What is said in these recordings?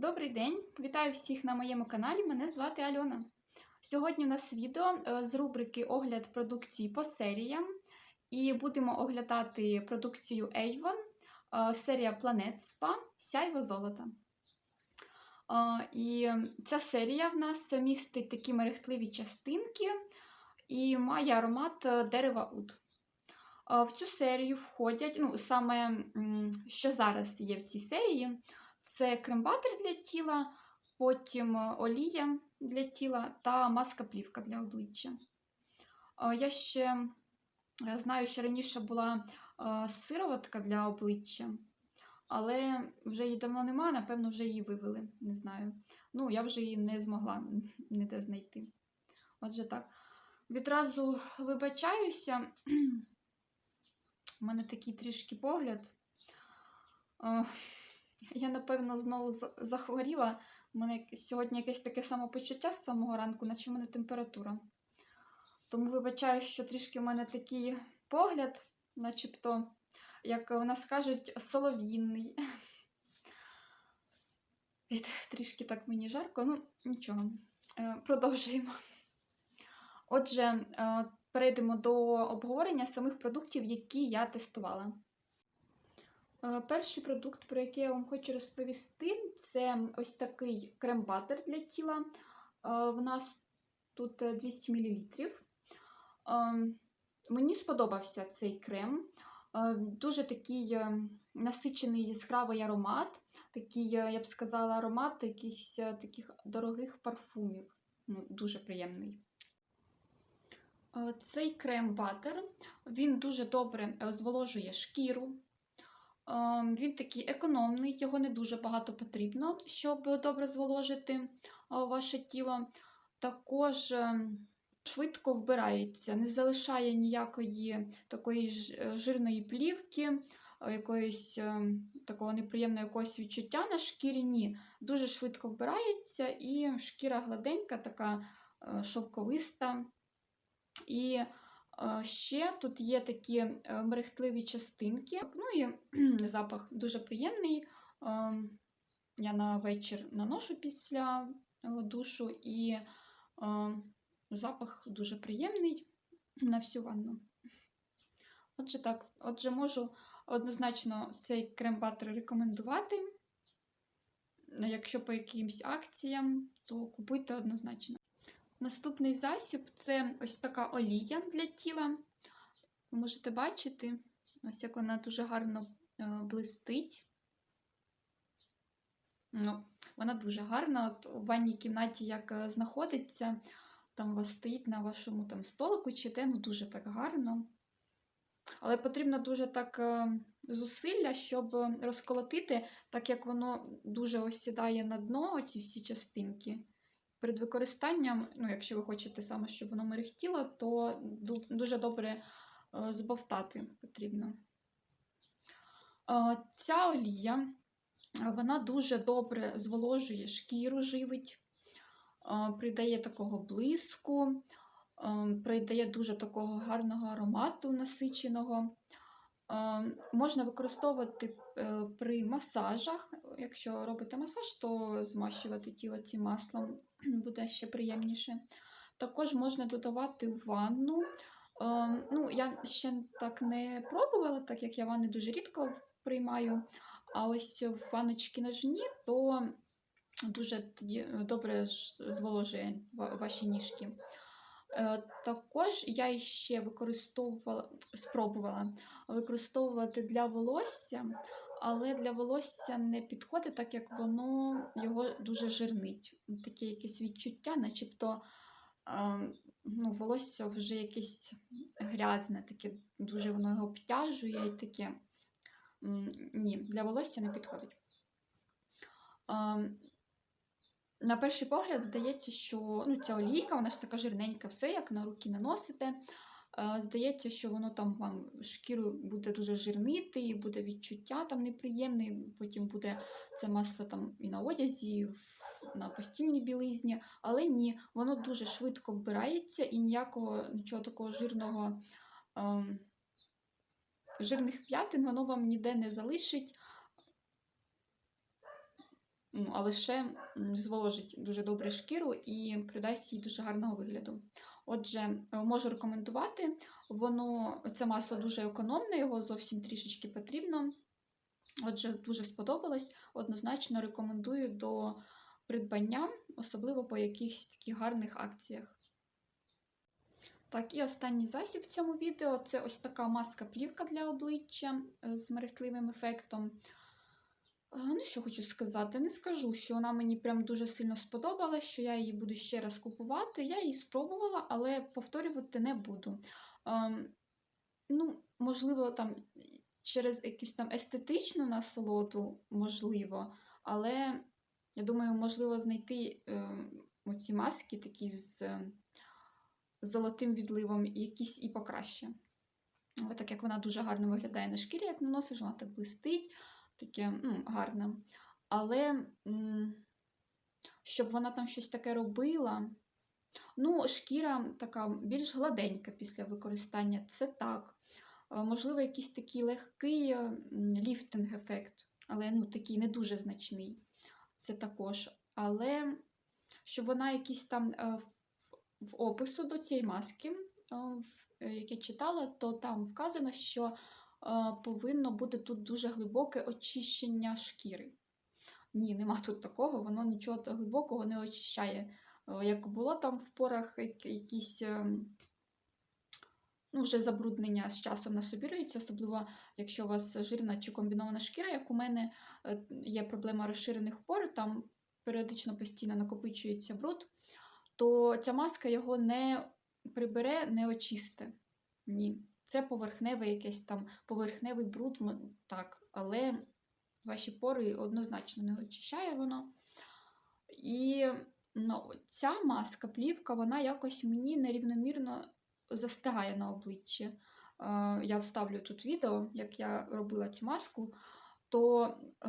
Добрий день! Вітаю всіх на моєму каналі. Мене звати Альона. Сьогодні в нас відео е, з рубрики Огляд продукції по серіям. І будемо оглядати продукцію Avon, е, серія Planet Spa Сяйво золота. Е, І ця серія в нас містить такі мерехтливі частинки і має аромат дерева уд. В цю серію входять, ну, саме що зараз є в цій серії, це крем-батер для тіла, потім е, олія для тіла та маска-плівка для обличчя. Е, Я ще е, знаю, що раніше була сироватка для обличчя, але вже її давно немає, напевно, вже її вивели. Не знаю. Ну, я вже її не змогла ніде знайти. Отже, так. Відразу вибачаюся. У мене такий трішки погляд. Я, напевно, знову захворіла. У мене сьогодні якесь таке самопочуття з самого ранку, наче в мене температура. Тому вибачаю, що трішки в мене такий погляд, начебто, як у нас кажуть, солов'їнний. Трішки так мені жарко, ну нічого. Е, Продовжуємо. Отже, е, перейдемо до обговорення самих продуктів, які я тестувала. Е, Перший продукт, про який я вам хочу розповісти, це ось такий крем-батер для тіла. Е, В нас тут е, 200 мл. Мені сподобався цей крем. Е, Дуже такий е, насичений яскравий аромат, такий, е, я б сказала, аромат якихось е, таких дорогих парфумів. Ну, Дуже приємний. Е, Цей крем-батер він дуже добре е, зволожує шкіру. Ем, Він такий економний, його не дуже багато потрібно, щоб добре зволожити е, ваше тіло. Також ем, швидко вбирається, не залишає ніякої такої е, жирної плівки, е, якоїсь ем, такого неприємного якогось відчуття на шкірі. Ні. Дуже швидко вбирається, і шкіра гладенька, така шовковиста. І ще тут є такі е, мерехтливі частинки. Ну і запах дуже приємний. Е, Я на вечір наношу після е, душу, і е, запах дуже приємний на всю ванну. Отже, так, отже, можу однозначно цей крем-батер рекомендувати. Якщо по якимсь акціям, то купуйте однозначно. Наступний засіб це ось така олія для тіла. Ви можете бачити, ось як вона дуже гарно е, блистить. Ну, вона дуже гарна. От у ванній кімнаті як е, знаходиться, там у вас стоїть на вашому там столику чи де, ну дуже так гарно. Але потрібно дуже так е, зусилля, щоб розколотити, так як воно дуже осідає на дно, оці всі частинки. Перед використанням, ну, якщо ви хочете саме, щоб воно мерехтіло, то дуже добре е, збовтати потрібно. Е, Ця олія, вона дуже добре зволожує шкіру, живить, е, придає такого блиску, придає дуже такого гарного аромату насиченого. Е, Можна використовувати е, при масажах. Якщо робите масаж, то змащувати тіло цим маслом буде ще приємніше. Також можна додавати в ванну. Е, Ну, я ще так не пробувала, так як я ванни дуже рідко приймаю. А ось в ванночки ножні, то дуже добре зволожує ваші ніжки. Е, Також я ще використовувала, спробувала використовувати для волосся, але для волосся не підходить, так як воно його дуже жирнить. Таке якесь відчуття, начебто е, ну, волосся вже якесь грязне, таке дуже воно його обтяжує і таке. Ні, для волосся не підходить. Е, на перший погляд здається, що ну, ця олійка, вона ж така жирненька, все як на руки наносите. Е, Здається, що воно там вам шкіру буде дуже жирнити, і буде відчуття там неприємне, потім буде це масло там і на одязі, і на постільній білизні. Але ні, воно дуже швидко вбирається і ніякого нічого такого жирного, ем, жирних п'ятин воно вам ніде не залишить. А лише зволожить дуже добре шкіру і придасть їй дуже гарного вигляду. Отже, е, можу рекомендувати, воно, це масло дуже економне, його зовсім трішечки потрібно. Отже, дуже сподобалось. Однозначно рекомендую до придбання, особливо по якихось таких гарних акціях. Так, і останній засіб в цьому відео це ось така маска-плівка для обличчя е, з мерехтливим ефектом. Ну, що хочу сказати, не скажу, що вона мені прям дуже сильно сподобалась, що я її буду ще раз купувати. Я її спробувала, але повторювати не буду. Ем, ну, Можливо, там через якусь там естетичну насолоду, можливо, але я думаю, можливо знайти е, оці маски такі з золотим відливом, якісь і покраще. Ось так як вона дуже гарно виглядає на шкірі, як наносиш, вона так блистить, таке ну, гарне. Але щоб вона там щось таке робила, ну, шкіра така більш гладенька після використання, це так. Можливо, якийсь такий легкий ліфтинг-ефект, але ну, такий не дуже значний. Це також. Але щоб вона якісь там е, в опису до цієї маски, е, яке читала, то там вказано, що е, повинно бути тут дуже глибоке очищення шкіри. Ні, нема тут такого, воно нічого глибокого не очищає. Е, як було там в порах якісь ну, вже забруднення з часом насобірується, особливо якщо у вас жирна чи комбінована шкіра, як у мене є проблема розширених пор, там періодично постійно накопичується бруд то ця маска його не прибере, не очисте. Ні. Це поверхневий якийсь там поверхневий бруд, так, але ваші пори однозначно не очищає воно. І ну, ця маска, плівка, вона якось мені нерівномірно застигає на обличчі. Е, я вставлю тут відео, як я робила цю маску, то е,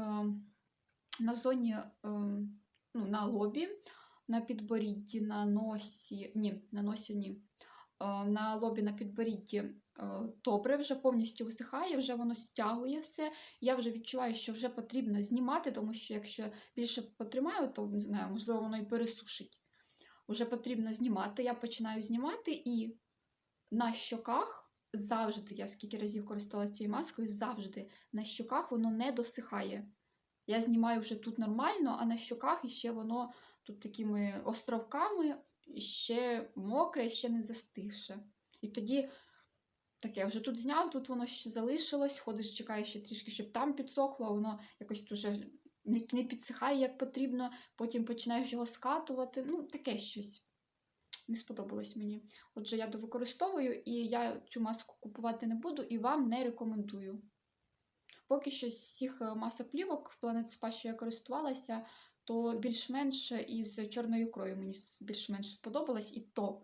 на зоні, е, ну, на лобі на підборідді, на носі, ні, на носі ні. Е, на лобі на підборідді е, добре, вже повністю висихає, вже воно стягує все. Я вже відчуваю, що вже потрібно знімати, тому що якщо більше потримаю, то не знаю, можливо, воно і пересушить. Вже потрібно знімати. Я починаю знімати, і на щоках завжди, я скільки разів користувалася цією маскою, завжди на щоках воно не досихає. Я знімаю вже тут нормально, а на щоках іще воно тут такими островками ще мокре, ще не застигше. І тоді таке вже тут зняв, тут воно ще залишилось, ходиш, чекаєш ще трішки, щоб там підсохло, воно якось вже не, не підсихає, як потрібно, потім починаєш його скатувати. Ну, таке щось. Не сподобалось мені. Отже, я довикористовую, і я цю маску купувати не буду і вам не рекомендую. Поки що з всіх е, масок плівок в Planet Spa, що я користувалася, то більш-менш із чорною ікрою мені більш-менш сподобалось, і то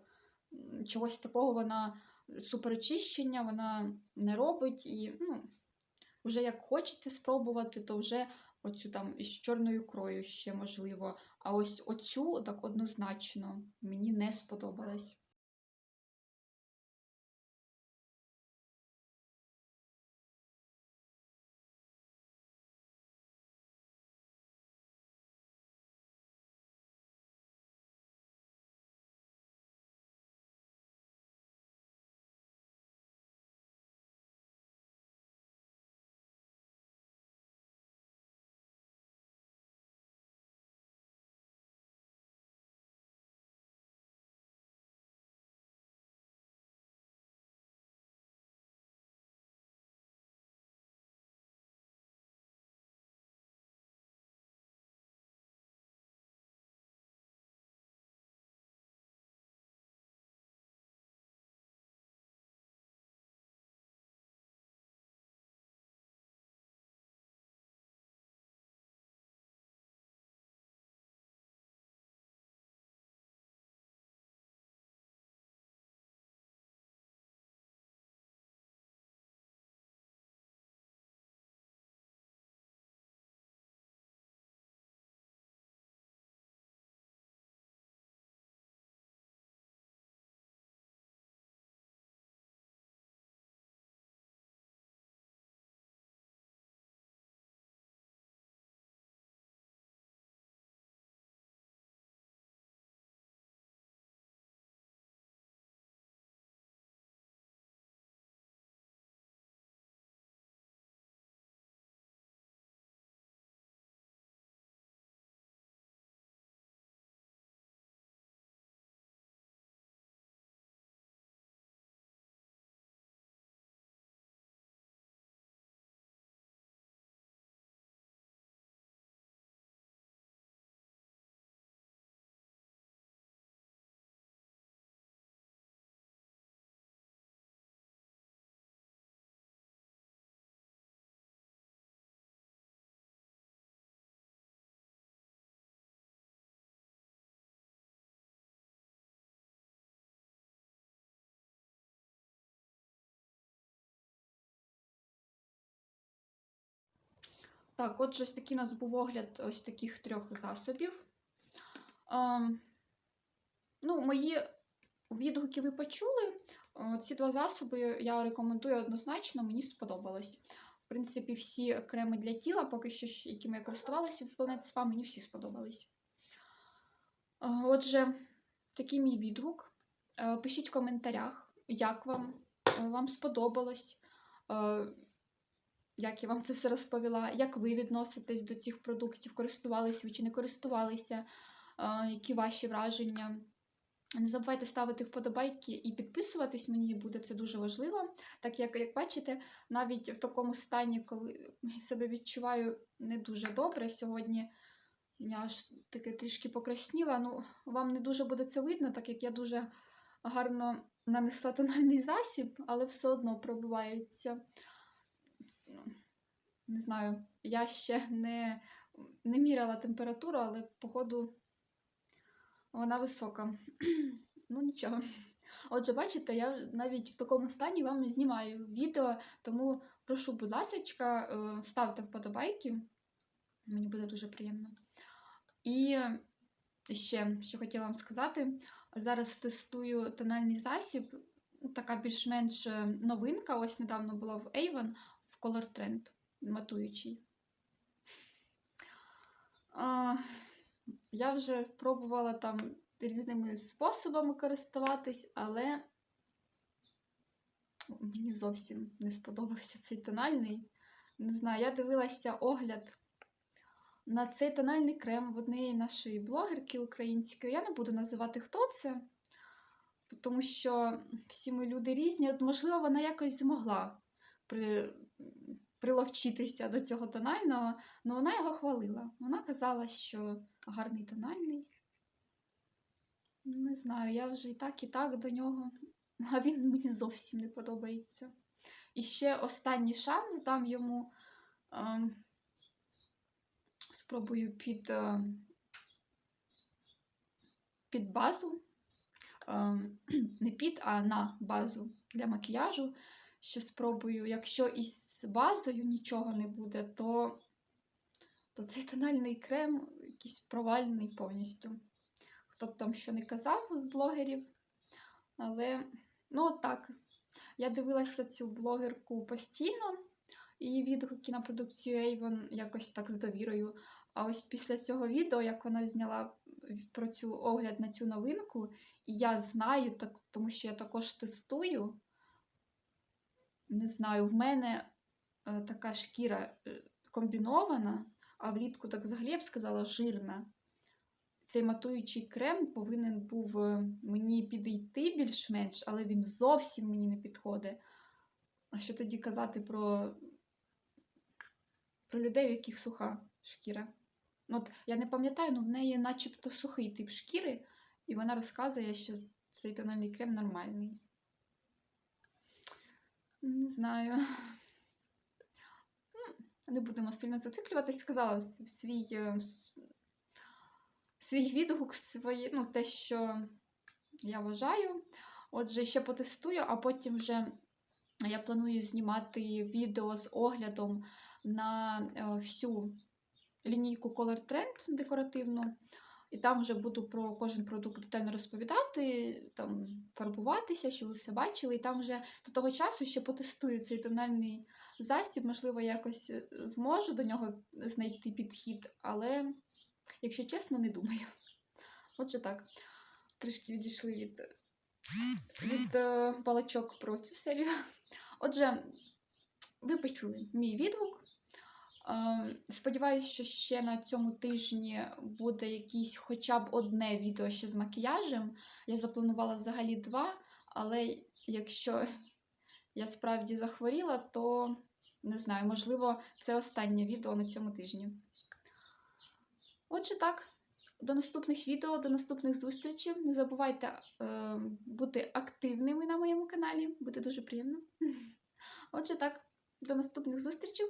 чогось такого вона суперочищення вона не робить. І ну, вже як хочеться спробувати, то вже оцю там із чорною ікрою ще можливо. А ось оцю так однозначно мені не сподобалось. Так, отже, ось такий у нас був огляд ось таких трьох засобів. Ем, ну, мої відгуки ви почули. Е, Ці два засоби я рекомендую однозначно, мені сподобалось. В принципі, всі креми для тіла, поки що, якими я користувалася від Planet Spa, мені всі сподобались. Е, Отже, такий мій відгук. Е, Пишіть в коментарях, як вам, вам сподобалось, як я вам це все розповіла, як ви відноситесь до цих продуктів, користувалися ви чи не користувалися, е, які ваші враження. Не забувайте ставити вподобайки і підписуватись, мені буде це дуже важливо. Так як, як бачите, навіть в такому стані, коли себе відчуваю не дуже добре сьогодні, я аж таки трішки покрасніла. Ну, вам не дуже буде це видно, так як я дуже гарно нанесла тональний засіб, але все одно пробивається. Не знаю, я ще не, не міряла температуру, але походу вона висока. Ну нічого. Отже, бачите, я навіть в такому стані вам знімаю відео, тому прошу, будь ласка, е, ставте вподобайки. Мені буде дуже приємно. І ще, що хотіла вам сказати, зараз тестую тональний засіб. Така більш-менш е, новинка. Ось недавно була в Avon в Color Trend матуючий. Я вже пробувала там різними способами користуватись, але мені зовсім не сподобався цей тональний. Не знаю, я дивилася огляд на цей тональний крем в однієї нашої блогерки української. Я не буду називати, хто це, тому що всі ми люди різні. От, можливо, вона якось змогла при... приловчитися до цього тонального, але вона його хвалила. Вона казала, що гарний тональний. Не знаю, я вже і так, і так до нього, а він мені зовсім не подобається. І ще останній шанс дам йому. ем, спробую під, е, під базу. Ем, не під, а на базу для макіяжу. Ще спробую, якщо із базою нічого не буде, то, то цей тональний крем якийсь провальний повністю. Хто б там що не казав з блогерів. Але, ну, так. Я дивилася цю блогерку постійно, її відгуки на продукцію Avon якось так з довірою. А ось після цього відео, як вона зняла про цю огляд на цю новинку, і я знаю, так, тому що я також тестую. Не знаю, в мене е, така шкіра е, комбінована, а влітку, так взагалі я б сказала, жирна. Цей матуючий крем повинен був е, мені підійти більш-менш, але він зовсім мені не підходить. А що тоді казати про, про людей, у яких суха шкіра? Ну, От, я не пам'ятаю, але в неї начебто сухий тип шкіри, і вона розказує, що цей тональний крем нормальний. Не знаю. Ну, Не будемо сильно зациклюватись. Сказала свій, е, свій відгук, своє, ну, те, що я вважаю. Отже, ще потестую, а потім вже я планую знімати відео з оглядом на е, всю лінійку Color Trend декоративну. І там вже буду про кожен продукт детально розповідати, там фарбуватися, щоб ви все бачили. І там вже до того часу ще потестую цей тональний засіб, можливо, якось е, зможу до нього знайти підхід, але, якщо чесно, не думаю. Отже, так, трішки відійшли від, від е, балачок про цю серію. Отже, ви почули мій відгук. Е, Сподіваюсь, що ще на цьому тижні буде якийсь хоча б одне відео ще з макіяжем. Я запланувала взагалі два, але якщо я справді захворіла, то не знаю, можливо, це останнє відео на цьому тижні. Отже, так, до наступних відео, до наступних зустрічей. Не забувайте е, бути активними на моєму каналі, буде дуже приємно. Отже, так, до наступних зустрічей.